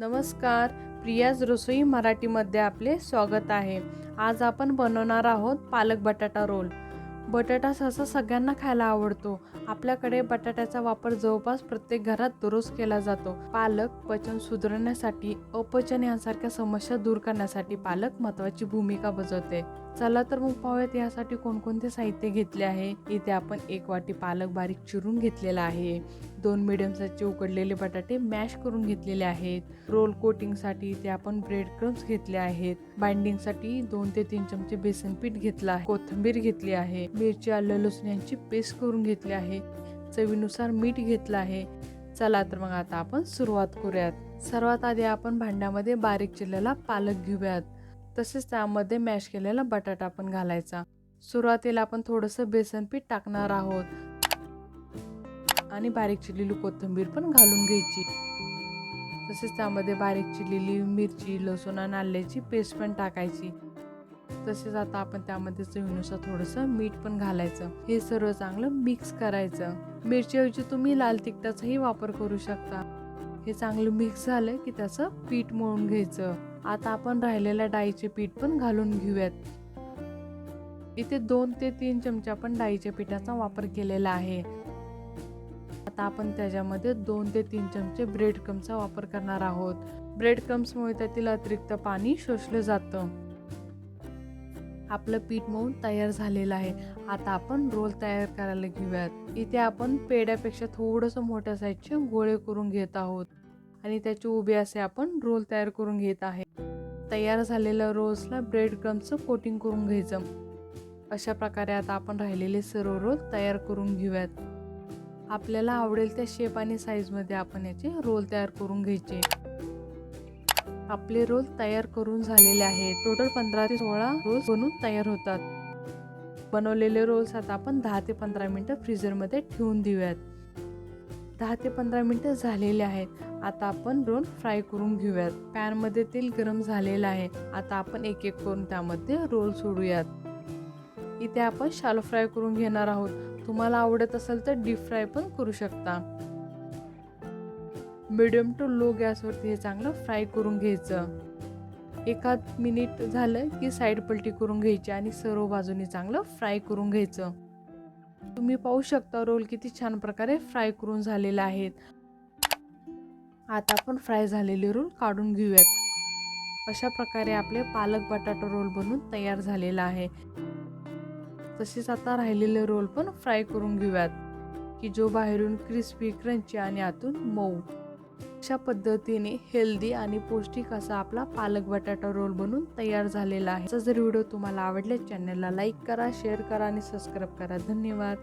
नमस्कार. प्रियाज रसोई मराठीमध्ये आपले स्वागत आहे. आज आपण बनवणार आहोत पालक बटाटा रोल. बटाटा सहसा सगळ्यांना खायला आवडतो. आपल्याकडे बटाट्याचा वापर जवळपास प्रत्येक घरात दररोज केला जातो. पालक पचन सुधारण्यासाठी अपचन यांसारख्या समस्या दूर करण्यासाठी पालक महत्वाची भूमिका बजावते. चला तर मग पाहूयात यासाठी कोणकोणते साहित्य घेतले आहे. इथे आपण एक वाटी पालक बारीक चिरून घेतलेला आहे. दोन मिडियम साईजचे उकडलेले बटाटे मॅश करून घेतलेले आहेत. रोल कोटिंगसाठी इथे आपण ब्रेड क्रम्स घेतले आहेत. बाइंडिंगसाठी दोन ते तीन चमचे बेसन पीठ घेतला आहे. कोथिंबीर घेतली आहे. मिरची आलं लसूण यांची पेस्ट करून घेतली आहे. चवीनुसार मीठ घेतलं आहे. चला तर मग आता आपण सुरुवात करूयात. सर्वात आधी आपण भांड्यामध्ये बारीक चिरलेला पालक घेऊयात. तसेच त्यामध्ये मॅश केलेला बटाटा पण घालायचा. सुरुवातीला आपण थोडंसं बेसन पीठ टाकणार आहोत. आणि बारीक चिरलेली कोथिंबीर पण घालून घ्यायची. तसेच त्यामध्ये बारीक चिरलेली मिरची लसूण आणि आल्याची पेस्ट पण टाकायची. तसेच आता आपण त्यामध्ये चवीनुसार थोडंसं मीठ पण घालायचं. हे सर्व चांगलं मिक्स करायचं. मिरचीऐवजी तुम्ही लाल तिखटाचाही वापर करू शकता. हे चांगलं मिक्स झालं की त्याचं पीठ मळून घ्यायचं. आता आपण राहिलेल्या डाळीचे पीठ पण घालून घेऊयात. इथे दोन ते तीन चमचे आपण डाळीच्या पिठाचा वापर केलेला आहे. आता आपण त्याच्यामध्ये दोन ते तीन चमचे ब्रेड क्रम्सचा वापर करणार आहोत. ब्रेड क्रम्समुळे त्यातील अतिरिक्त पाणी शोषलं जातं. आपलं पीठ मऊ तयार झालेलं आहे. आता आपण रोल तयार करायला घेऊयात. इथे आपण पेड्यापेक्षा थोडंसं मोठ्या साईजचे गोळे करून घेत आहोत. आणि त्याचे उभे असे आपण रोल तयार करून घेत आहे. तयार झालेल्या रोल्सला ब्रेड क्रमचं कोटिंग करून घ्यायचं. अशा प्रकारे आता आपण राहिलेले सर्व रोल तयार करून घेऊयात. आपल्याला आवडेल त्या शेप आणि साईजमध्ये आपण याचे रोल तयार करून घ्यायचे. आपले रोल तयार करून झालेले आहेत. टोटल पंधरा ते सोळा रोल बनून तयार होतात. बनवलेले रोल्स आता आपण दहा ते पंधरा मिनटं फ्रीजरमध्ये ठेवून देऊयात. दहा ते पंधरा मिनटं झालेले आहेत. आता आपण रोल फ्राय करून घेऊयात. पॅनमध्ये तेल गरम झालेलं आहे. आता आपण एक एक करून त्यामध्ये रोल सोडूयात. इथे आपण शालो फ्राय करून घेणार आहोत. तुम्हाला आवडत असेल तर डीप फ्राय पण करू शकता. मिडियम टू लो गॅसवरती हे चांगलं फ्राय करून घ्यायचं. एखाद मिनिट झालं की साईड पलटी करून घ्यायची आणि सर्व बाजूनी चांगलं फ्राय करून घ्यायचं. तुम्ही पाहू शकता रोल किती छान प्रकारे फ्राय करून झालेले आहेत आता आपण फ्राय झालेले रोल काढून घेऊयात. अशा प्रकारे आपले पालक बटाटा रोल बनून तयार झालेला आहे. तसेच आता राहिलेले रोल पण फ्राय करून घेऊयात की जो बाहेरून क्रिस्पी क्रंची आणि आतून मऊ. अशा पद्धतीने हेल्दी आणि पौष्टिक असा आपला पालक बटाटा रोल बनून तयार झालेला आहे. जर व्हिडिओ तुम्हाला आवडले चॅनलला लाईक करा शेअर करा आणि सबस्क्राईब करा. धन्यवाद.